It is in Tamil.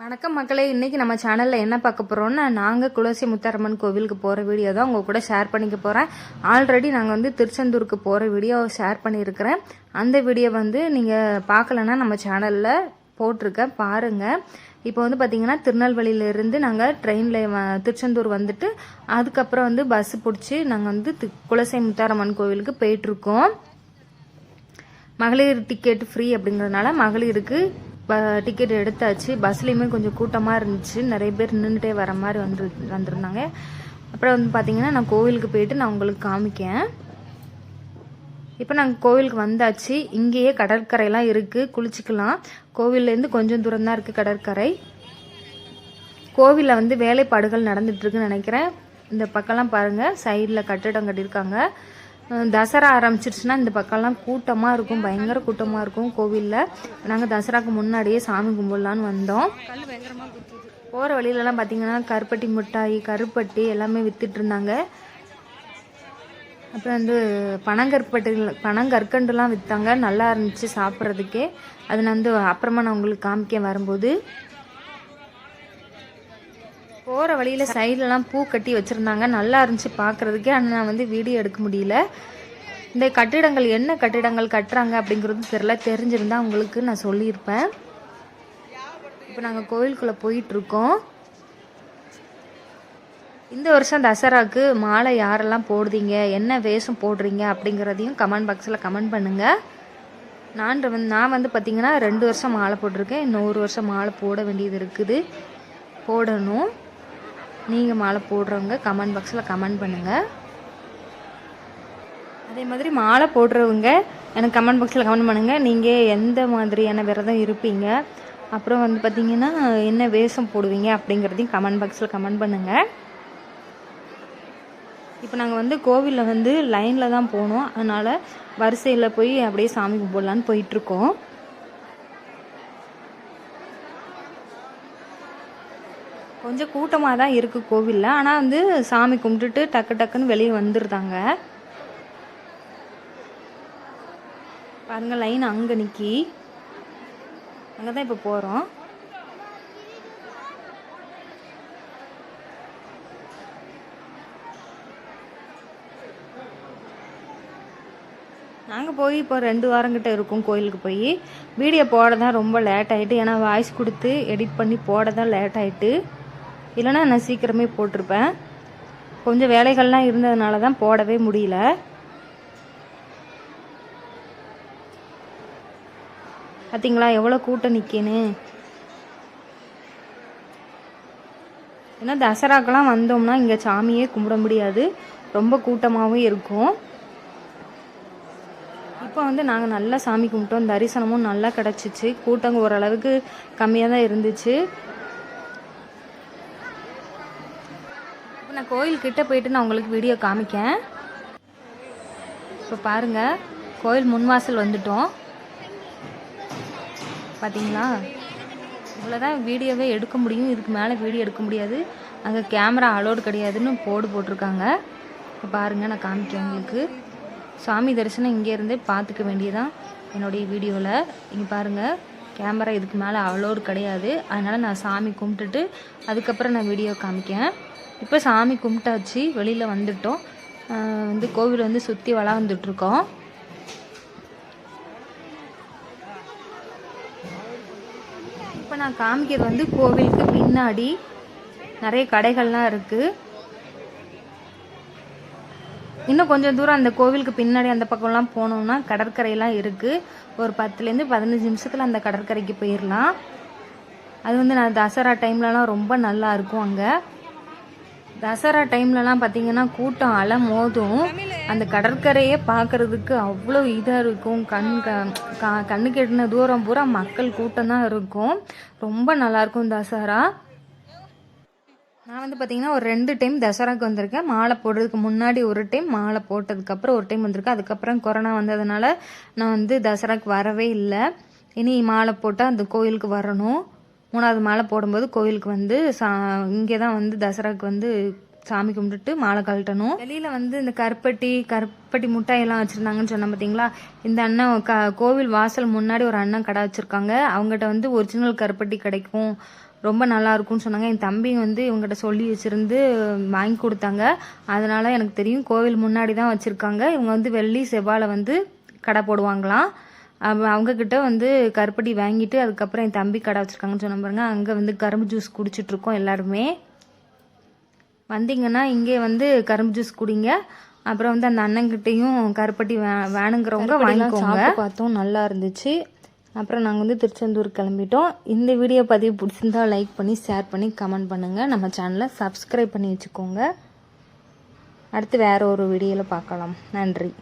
வணக்கம் மக்களே. இன்றைக்கி நம்ம சேனலில் என்ன பார்க்க போகிறோம்னா நாங்கள் குலசி முத்தாரம்மன் கோவிலுக்கு போகிற வீடியோ தான் உங்கள் கூட ஷேர் பண்ணிக்க போகிறேன் ஆல்ரெடி நாங்கள் வந்து திருச்செந்தூருக்கு போகிற வீடியோ ஷேர் பண்ணியிருக்கிறேன். அந்த வீடியோ வந்து நீங்கள் பார்க்கலன்னா நம்ம சேனலில் போட்டிருக்கேன் பாருங்கள் இப்போ வந்து பார்த்தீங்கன்னா திருநெல்வேலியிலேருந்து நாங்கள் ட்ரெயினில் திருச்செந்தூர் வந்துட்டு அதுக்கப்புறம் வந்து பஸ்ஸு பிடிச்சி நாங்கள் வந்து குலசை முத்தாரம்மன் கோவிலுக்கு போயிட்டுருக்கோம். மகளிர் டிக்கெட் ஃப்ரீ அப்படிங்கிறதுனால மகளிருக்கு டிக்கெட் எடுத்தாச்சு. பஸ்லேயுமே கொஞ்சம் கூட்டமாக இருந்துச்சு. நிறைய பேர் நின்றுட்டே வர மாதிரி வந்து வந்திருந்தாங்க. அப்புறம் வந்து பார்த்தீங்கன்னா நான் கோவிலுக்கு போயிட்டு நான் உங்களுக்கு காமிக்கேன். இப்போ நாங்கள் கோவிலுக்கு வந்தாச்சு. இங்கேயே கடற்கரைலாம் இருக்குது குளிச்சுக்கலாம். கோவில்லேருந்து கொஞ்சம் தூரம் தான் இருக்குது கடற்கரை. கோவிலில் வந்து வேலைப்பாடுகள் நடந்துகிட்ருக்குன்னு நினைக்கிறேன். இந்த பக்கம்லாம் பாருங்கள் சைடில் கட்டிடம் கட்டியிருக்காங்க. தசரா ஆரம்பிச்சிருச்சுன்னா இந்த பக்கம்லாம் கூட்டமாக இருக்கும் பயங்கர கூட்டமாக இருக்கும் கோவிலில். நாங்கள் தசராக்கு முன்னாடியே சாமி கும்பிடலான்னு வந்தோம். போகிற வழியிலலாம் பார்த்தீங்கன்னா கருப்பட்டி மிட்டாய் கருப்பட்டி எல்லாமே விற்றுட்டு இருந்தாங்க. அப்புறம் வந்து பனங்கற்பட்டு பனங்கற்கண்டுலாம் விற்றாங்க நல்லா இருந்துச்சு சாப்பிட்றதுக்கே. அது நான் வந்து அப்புறமா நான் உங்களுக்கு காமிக்க வரும்போது போகிற வழியில் சைட்லலாம் பூ கட்டி வச்சுருந்தாங்க. நல்லா இருந்துச்சு பார்க்குறதுக்கே ஆனால் நான் வந்து வீடியோ எடுக்க முடியல. இந்த கட்டிடங்கள் என்ன கட்டிடங்கள் கட்டுறாங்க அப்படிங்கிறது தெரியல. தெரிஞ்சிருந்தால் உங்களுக்கு நான் சொல்லியிருப்பேன். இப்போ நாங்கள் கோயிலுக்குள்ளே போயிட்டுருக்கோம். இந்த வருஷம் தசராக்கு மாலை யாரெல்லாம் போடுதீங்க என்ன வேஷம் போடுறீங்க? அப்படிங்கிறதையும் கமெண்ட் பாக்ஸில் கமெண்ட் பண்ணுங்கள் நான் வந்து நான் வந்து பார்த்திங்கன்னா ரெண்டு வருஷம் மாலை போட்டிருக்கேன். இன்னும் ஒரு வருஷம் மாலை போட வேண்டியது இருக்குது. போடணும். நீங்கள் மாலை போடுறவங்க கமெண்ட் பாக்ஸில் கமெண்ட் பண்ணுங்கள் அதே மாதிரி மாலை போடுறவங்க எனக்கு கமெண்ட் பாக்ஸில் கமெண்ட் பண்ணுங்கள் நீங்கள் எந்த மாதிரியான விரதம் இருப்பீங்க? அப்புறம் வந்து பார்த்தீங்கன்னா என்ன வேஷம் போடுவீங்க அப்படிங்கிறதையும் கமெண்ட் பாக்ஸில் கமெண்ட் பண்ணுங்கள் இப்போ நாங்கள் வந்து கோவிலில் வந்து லைனில் தான் போனோம். அதனால் வரிசையில் போய் அப்படியே சாமி கும்பிடலான்னு போயிட்டுருக்கோம் கொஞ்சம் கூட்டமாக தான் இருக்குது கோவிலில். ஆனால் வந்து சாமி கும்பிட்டுட்டு டக்கு டக்குன்னு வெளியே வந்துருந்தாங்க பாருங்கள் லைன் அங்கே நிற்கி அங்கே தான் இப்போ போகிறோம் நாங்கள் போய் இப்போ ரெண்டு வாரங்கிட்ட இருக்கோம் கோயிலுக்கு போய். வீடியோ போட தான் ரொம்ப லேட் ஆகிட்டு ஏன்னா வாய்ஸ் கொடுத்து எடிட் பண்ணி போட தான் லேட் ஆகிட்டு இல்லைனா நான் சீக்கிரமே போட்டிருப்பேன். கொஞ்சம் வேலைகள்லாம் இருந்ததுனால தான் போடவே முடியல. பார்த்தீங்களா எவ்வளோ கூட்டம் நிற்கின்னு ஏன்னா தசராக்கெல்லாம் வந்தோம்னா இங்கே சாமியே கும்பிட முடியாது. ரொம்ப கூட்டமாகவும் இருக்கும். இப்போ வந்து நாங்கள் நல்லா சாமி கும்பிட்டோம். தரிசனமும் நல்லா கிடச்சிச்சு. கூட்டம் ஓரளவுக்கு கம்மியாக தான் இருந்துச்சு. கோயில்கிட்ட கோயில் கிட்ட போயிட்டு நான் உங்களுக்கு வீடியோ காமிக்கேன். இப்போ பாருங்க கோயில் முன்வாசல் வந்துட்டோம். பார்த்தீங்களா இவ்வளோதான் வீடியோவே எடுக்க முடியும். இதுக்கு மேலே வீடியோ எடுக்க முடியாது. அங்கே கேமரா அலோடு கிடையாதுன்னு போர்டு போட்டிருக்காங்க. இப்போ பாருங்கள் நான் காமிக்கேன் உங்களுக்கு. சாமி தரிசனம் இங்கேருந்தே பார்த்துக்க வேண்டியதான் என்னுடைய வீடியோவில் இங்கே பாருங்கள் கேமரா இதுக்கு மேலே அவ்வளோடு கிடையாது. அதனால் நான் சாமி கும்பிட்டுட்டு அதுக்கப்புறம் நான் வீடியோ காமிக்கேன் இப்போ சாமி கும்பிட்டாச்சு. வெளியில் வந்துட்டோம். வந்து கோவில் வந்து சுற்றி வளர்ந்துட்ருக்கோம் இப்போ நான் காமிக்கிறது வந்து கோவிலுக்கு பின்னாடி நிறைய கடைகள்லாம் இருக்குது இன்னும் கொஞ்சம் தூரம் அந்த கோவிலுக்கு பின்னாடி அந்த பக்கம்லாம் போனோம்னா கடற்கரையெல்லாம் இருக்குது ஒரு பத்துலேருந்து பதினஞ்சு நிமிஷத்தில் அந்த கடற்கரைக்கு போயிடலாம் அது வந்து நான் தசரா டைம்லலாம் ரொம்ப நல்லா இருக்கும் அங்கே. தசரா டைம்லலாம் பார்த்தீங்கன்னா கூட்டம் அலை மோதும் அந்த கடற்கரையே பார்க்கறதுக்கு அவ்வளோ இதாக இருக்கும். கண் க- கா- கண்ணுக்கு எட்டின தூரம் பூரா மக்கள் கூட்டம் தான் இருக்கும். ரொம்ப நல்லாயிருக்கும் தசரா. நான் வந்து பார்த்தீங்கன்னா ஒரு ரெண்டு டைம் தசராக்கு வந்திருக்கேன். மாலை போடுறதுக்கு முன்னாடி ஒரு டைம் மாலை போட்டதுக்கப்புறம் ஒரு டைம் வந்திருக்கேன். அதுக்கப்புறம் கொரோனா வந்ததுனால நான் வந்து தசராக்கு வரவே இல்லை. இனி மாலை போட்டால் அந்த கோயிலுக்கு வரணும். மூணாவது மாலை போடும்போது கோயிலுக்கு வந்து சா இங்கே தான் வந்து தசராக்கு வந்து சாமி கும்பிட்டுட்டு மாலை கழட்டணும். வெளியில வந்து இந்த கருப்பட்டி கருப்பட்டி முட்டாய் எல்லாம் வச்சிருந்தாங்கன்னு சொன்னேன் பாத்தீங்களா? இந்த அண்ணன் க கோவில் வாசல் முன்னாடி ஒரு அண்ணன் கடை வச்சிருக்காங்க. அவங்ககிட்ட வந்து ஒரிஜினல் கருப்பட்டி கிடைக்கும். ரொம்ப நல்லா இருக்கும்னு சொன்னாங்க. என் தம்பி வந்து இவங்ககிட்ட சொல்லி வச்சிருந்து வாங்கி கொடுத்தாங்க. அதனால எனக்கு தெரியும் கோவில் முன்னாடி தான் வச்சிருக்காங்க. இவங்க வந்து வெள்ளி செவ்வாழை வந்து கடை போடுவாங்களாம். அவங்கக்கிட்ட அவங்க கிட்ட வந்து கருப்பட்டி வாங்கிட்டு அதுக்கப்புறம் என் தம்பி கடை வச்சிருக்காங்கன்னு சொன்ன பாருங்க. அங்கே வந்து கரும்பு ஜூஸ் குடிச்சிட்டு இருக்கோம் எல்லாருமே. வந்தீங்கன்னா இங்கே வந்து கரும்பு ஜூஸ் குடிங்க. அப்புறம் வந்து அந்த அண்ணன்கிட்டயும் கருப்பட்டி வே- வேணுங்கிறவங்க வாங்கிக்கோங்க. பார்த்தோம் நல்லா இருந்துச்சு. அப்புறம் நாங்கள் வந்து திருச்செந்தூர் கிளம்பிட்டோம். இந்த வீடியோ பதிவு பிடிச்சிருந்தா லைக் பண்ணி ஷேர் பண்ணி கமெண்ட் பண்ணுங்கள் நம்ம சேனலை சப்ஸ்கிரைப் பண்ணி வச்சுக்கோங்க. அடுத்து வேற ஒரு வீடியோவில் பார்க்கலாம். நன்றி.